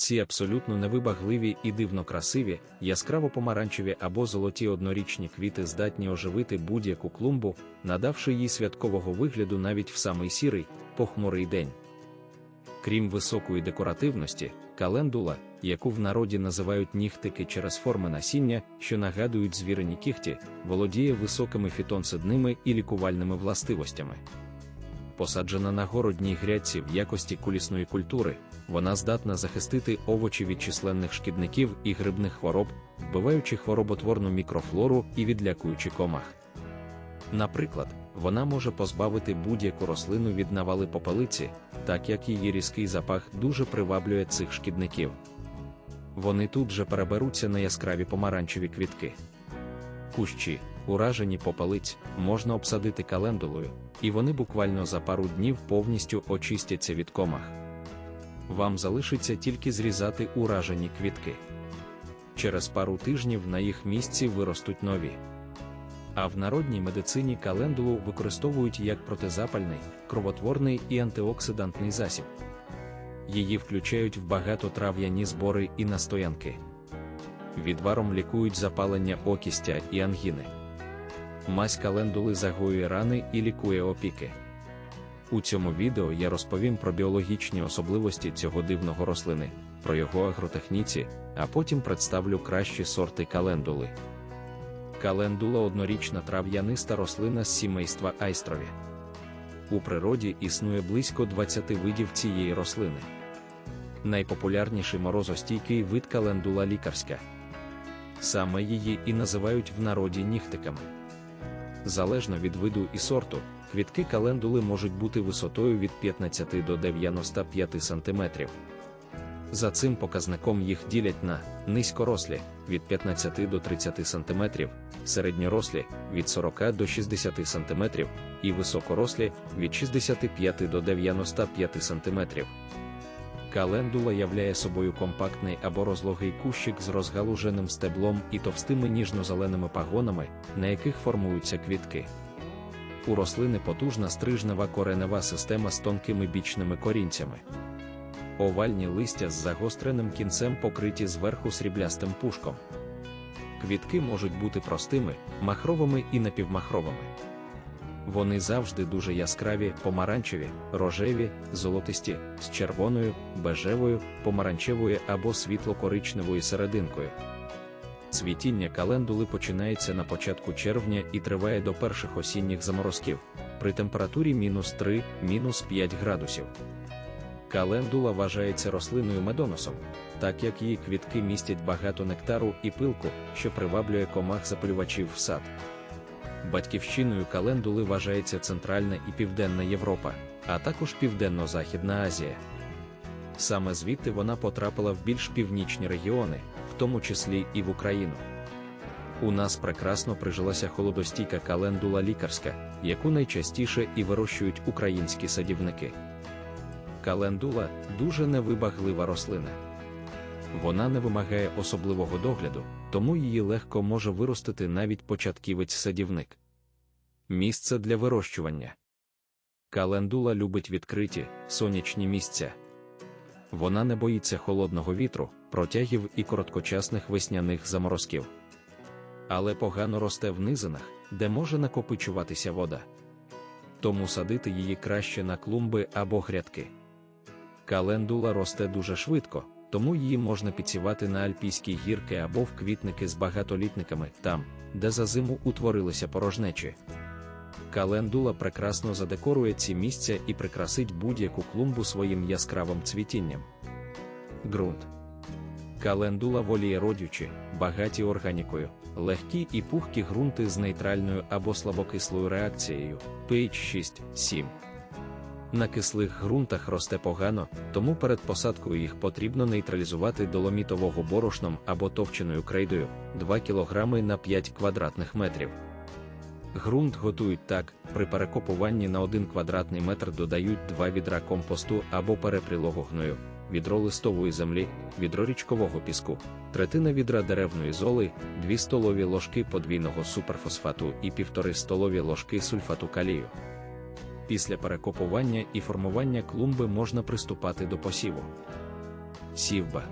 Ці абсолютно невибагливі і дивно красиві, яскраво помаранчеві або золоті однорічні квіти здатні оживити будь-яку клумбу, надавши їй святкового вигляду навіть в самий сірий, похмурий день. Крім високої декоративності, календула, яку в народі називають нігтики через форми насіння, що нагадують звірені кіхті, володіє високими фітонцидними і лікувальними властивостями. Посаджена на городній грядці в якості кулісної культури, вона здатна захистити овочі від численних шкідників і грибних хвороб, вбиваючи хвороботворну мікрофлору і відлякуючи комах. Наприклад, вона може позбавити будь-яку рослину від навали попелиці, так як її різкий запах дуже приваблює цих шкідників. Вони тут же переберуться на яскраві помаранчеві квітки. Кущі, уражені попелиць, можна обсадити календулою, і вони буквально за пару днів повністю очистяться від комах. Вам залишиться тільки зрізати уражені квітки. Через пару тижнів на їх місці виростуть нові. А в народній медицині календулу використовують як протизапальний, кровотворний і антиоксидантний засіб. Її включають в багатотрав'яні збори і настоянки. Відваром лікують запалення окістя і ангіни. Мазь календули загоює рани і лікує опіки. У цьому відео я розповім про біологічні особливості цього дивного рослини, про його агротехніці, а потім представлю кращі сорти календули. Календула однорічна трав'яниста рослина з сімейства айстрові. У природі існує близько 20 видів цієї рослини. Найпопулярніший морозостійкий вид календула лікарська. Саме її і називають в народі нігтиками. Залежно від виду і сорту, квітки календули можуть бути висотою від 15 до 95 см. За цим показником їх ділять на низькорослі від 15 до 30 см, середньорослі від 40 до 60 см і високорослі від 65 до 95 см. Календула являє собою компактний або розлогий кущик з розгалуженим стеблом і товстими ніжно-зеленими пагонами, на яких формуються квітки. У рослини потужна стрижнева коренева система з тонкими бічними корінцями. Овальні листя з загостреним кінцем покриті зверху сріблястим пушком. Квітки можуть бути простими, махровими і напівмахровими. Вони завжди дуже яскраві, помаранчеві, рожеві, золотисті, з червоною, бежевою, помаранчевою або світло-коричневою серединкою. Цвітіння календули починається на початку червня і триває до перших осінніх заморозків при температурі мінус 3, мінус 5 градусів. Календула вважається рослиною медоносом, так як її квітки містять багато нектару і пилку, що приваблює комах запалювачів в сад. Батьківщиною календули вважається Центральна і Південна Європа, а також Південно-Західна Азія. Саме звідти вона потрапила в більш північні регіони, в тому числі і в Україну. У нас прекрасно прижилася холодостійка календула лікарська, яку найчастіше і вирощують українські садівники. Календула дуже невибаглива рослина. Вона не вимагає особливого догляду, тому її легко може виростити навіть початківець-садівник. Місце для вирощування. Календула любить відкриті, сонячні місця. Вона не боїться холодного вітру, протягів і короткочасних весняних заморозків. Але погано росте в низинах, де може накопичуватися вода. Тому садити її краще на клумби або грядки. Календула росте дуже швидко, тому її можна підсівати на альпійські гірки або в квітники з багатолітниками там, де за зиму утворилися порожнечі. Календула прекрасно задекорує ці місця і прикрасить будь-яку клумбу своїм яскравим цвітінням. Ґрунт. Календула воліє родючі, багаті органікою, легкі і пухкі ґрунти з нейтральною або слабокислою реакцією pH 6-7. На кислих ґрунтах росте погано, тому перед посадкою їх потрібно нейтралізувати доломітового борошном або товченою крейдою 2 кг на 5 квадратних метрів. Ґрунт готують так, при перекопуванні на 1 квадратний метр додають 2 відра компосту або перепрілого гною, відро листової землі, відро річкового піску, третина відра деревної золи, 2 столові ложки подвійного суперфосфату і 1,5 столові ложки сульфату калію. Після перекопування і формування клумби можна приступати до посіву. Сівба.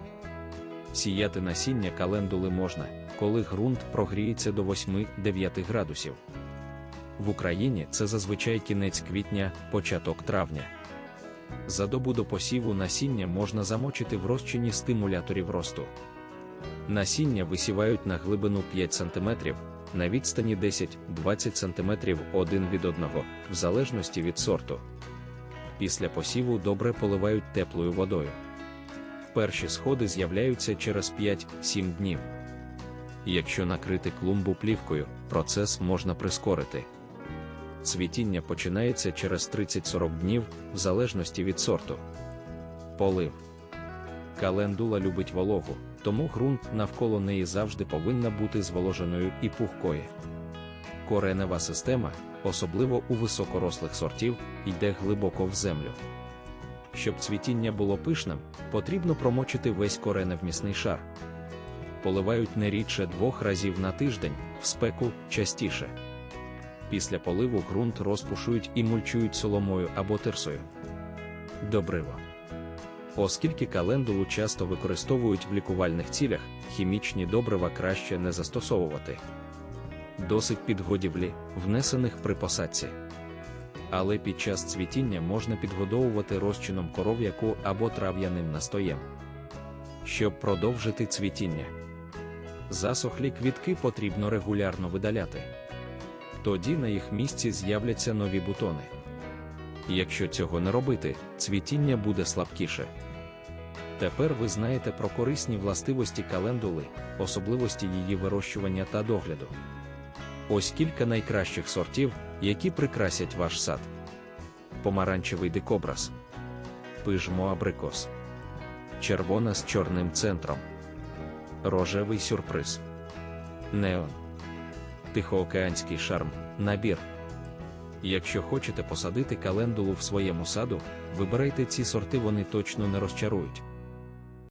Сіяти насіння календули можна, коли ґрунт прогріється до 8-9 градусів. В Україні це зазвичай кінець квітня, початок травня. За добу до посіву насіння можна замочити в розчині стимуляторів росту. Насіння висівають на глибину 5 см, на відстані 10-20 см один від одного, в залежності від сорту. Після посіву добре поливають теплою водою. Перші сходи з'являються через 5-7 днів. Якщо накрити клумбу плівкою, процес можна прискорити. Цвітіння починається через 30-40 днів, в залежності від сорту. Полив. Календула любить вологу, тому ґрунт навколо неї завжди повинна бути зволоженою і пухкою. Коренева система, особливо у високорослих сортів, йде глибоко в землю. Щоб цвітіння було пишним, потрібно промочити весь кореневмісний шар. Поливають не рідше двох разів на тиждень, в спеку частіше. Після поливу ґрунт розпушують і мульчують соломою або тирсою. Добриво. Оскільки календулу часто використовують в лікувальних цілях, хімічні добрива краще не застосовувати. Досить підгодівлі, внесених при посадці. Але під час цвітіння можна підгодовувати розчином коров'яку або трав'яним настоєм. Щоб продовжити цвітіння, засохлі квітки потрібно регулярно видаляти. Тоді на їх місці з'являться нові бутони. Якщо цього не робити, цвітіння буде слабкіше. Тепер ви знаєте про корисні властивості календули, особливості її вирощування та догляду. Ось кілька найкращих сортів, які прикрасять ваш сад. Помаранчевий дикобраз, пижмо абрикос, червона з чорним центром, рожевий сюрприз, неон, тихоокеанський шарм, набір. Якщо хочете посадити календулу в своєму саду, вибирайте ці сорти, вони точно не розчарують.